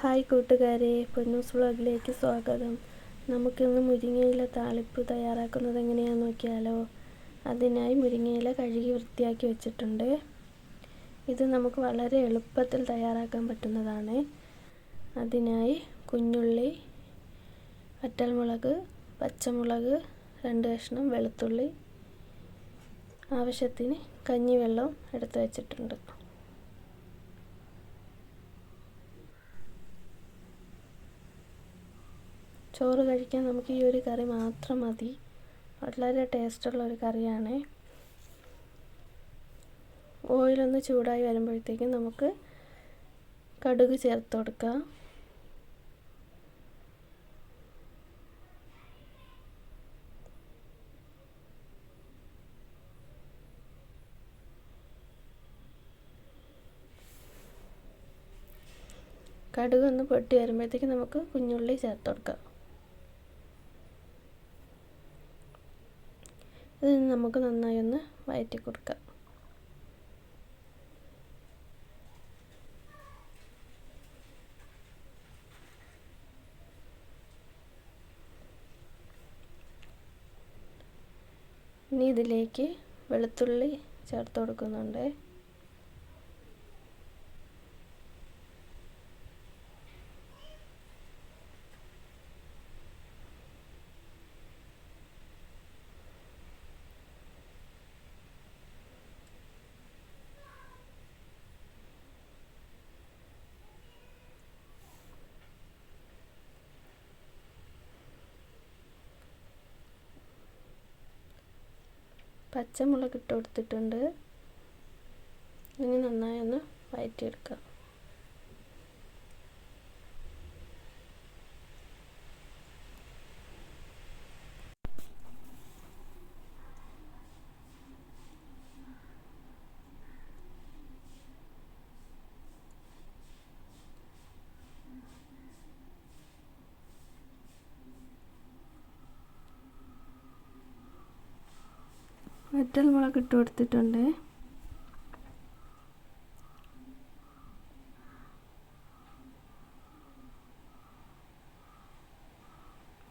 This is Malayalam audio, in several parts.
ഹായ് കൂട്ടുകാരെ പൊന്നൂസ് വ്ളോഗിലേക്ക് സ്വാഗതം. നമുക്കിന്ന് മുരിങ്ങയില താളിപ്പ് തയ്യാറാക്കുന്നത് എങ്ങനെയാണെന്ന് നോക്കിയാലോ? അതിനായി മുരിങ്ങയില കഴുകി വൃത്തിയാക്കി വെച്ചിട്ടുണ്ട്. ഇത് നമുക്ക് വളരെ എളുപ്പത്തിൽ തയ്യാറാക്കാൻ പറ്റുന്നതാണ്. അതിനായി കുഞ്ഞുള്ളി വറ്റൽമുളക് പച്ചമുളക് രണ്ട് കഷ്ണം വെളുത്തുള്ളി ആവശ്യത്തിന് കഞ്ഞിവെള്ളം എടുത്തു വെച്ചിട്ടുണ്ട്. ചോറ് കഴിക്കാൻ നമുക്ക് ഈ ഒരു കറി മാത്രം മതി. വളരെ ടേസ്റ്റുള്ള ഒരു കറിയാണ്. ഓയിലൊന്ന് ചൂടായി വരുമ്പോഴത്തേക്കും നമുക്ക് കടുക് ചേർത്ത് കൊടുക്കാം. കടുക് ഒന്ന് പൊട്ടി വരുമ്പോഴത്തേക്ക് നമുക്ക് കുഞ്ഞുള്ളി ചേർത്ത് കൊടുക്കാം. ഇത് നമുക്ക് നന്നായി ഒന്ന് വയറ്റി കൊടുക്കാം. ഇനി ഇതിലേക്ക് വെളുത്തുള്ളി ചേർത്ത് കൊടുക്കുന്നുണ്ട്. പച്ചമുളക് ഇട്ട് കൊടുത്തിട്ടുണ്ട്. ഇനി നന്നായി ഒന്ന് വഴറ്റിയെടുക്കാം വറ്റൽ മുളക് ഇട്ട് കൊടുത്തിട്ടുണ്ട്.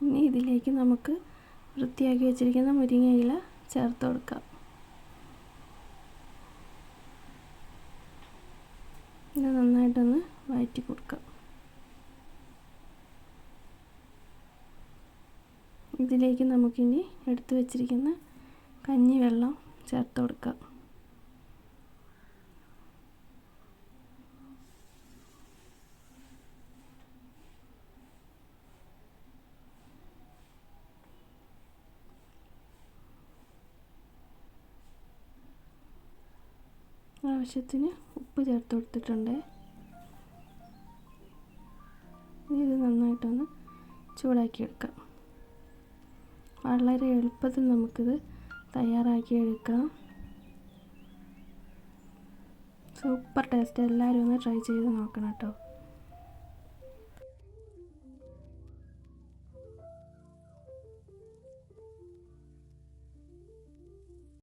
ഇനി ഇതിലേക്ക് നമുക്ക് വൃത്തിയാക്കി വെച്ചിരിക്കുന്ന മുരിങ്ങയില ചേർത്ത് കൊടുക്കാം. ഇത് നന്നായിട്ടൊന്ന് വഴറ്റി കൊടുക്കാം. ഇതിലേക്ക് നമുക്കിനി എടുത്തു വെച്ചിരിക്കുന്ന കഞ്ഞി വെള്ളം ചേർത്ത് കൊടുക്കുക ആവശ്യത്തിന് ഉപ്പ് ചേർത്ത് കൊടുത്തിട്ടുണ്ട്. ഇത് നന്നായിട്ടൊന്ന് ചൂടാക്കി ചൂടാക്കിയെടുക്കാം വളരെ എളുപ്പത്തിൽ നമുക്കിത് തയ്യാറാക്കി എടുക്കാം സൂപ്പർ ടേസ്റ്റ് എല്ലാവരും ഒന്ന് ട്രൈ ചെയ്ത് നോക്കണം കേട്ടോ.